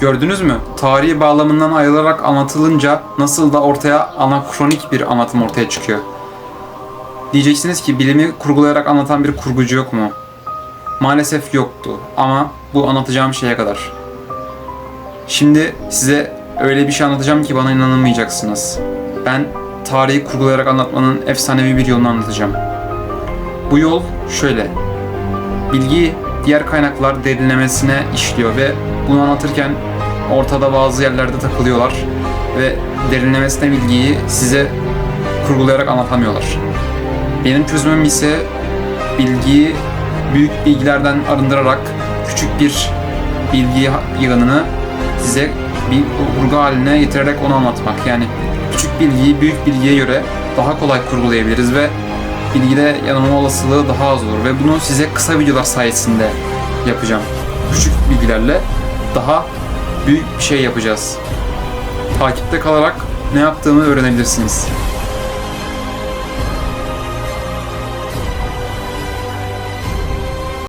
Gördünüz mü? Tarihi bağlamından ayrılarak anlatılınca nasıl da ortaya anakronik bir anlatım ortaya çıkıyor. Diyeceksiniz ki bilimi kurgulayarak anlatan bir kurgucu yok mu? Maalesef yoktu ama bu anlatacağım şeye kadar. Şimdi size öyle bir şey anlatacağım ki bana inanamayacaksınız. Ben tarihi kurgulayarak anlatmanın efsanevi bir yolunu anlatacağım. Bu yol şöyle. Bilgi diğer kaynaklar derinlemesine işliyor ve bunu anlatırken ortada bazı yerlerde takılıyorlar ve derinlemesine bilgiyi size kurgulayarak anlatamıyorlar. Benim çözümüm ise bilgiyi büyük bilgilerden arındırarak küçük bir bilgi yığınını size bir kurgu haline getirerek onu anlatmak. Yani küçük bilgiyi büyük bilgiye göre daha kolay kurgulayabiliriz ve bilgide yanılma olasılığı daha az olur ve bunu size kısa videolar sayesinde yapacağım. Küçük bilgilerle daha büyük bir şey yapacağız. Takipte kalarak ne yaptığımı öğrenebilirsiniz.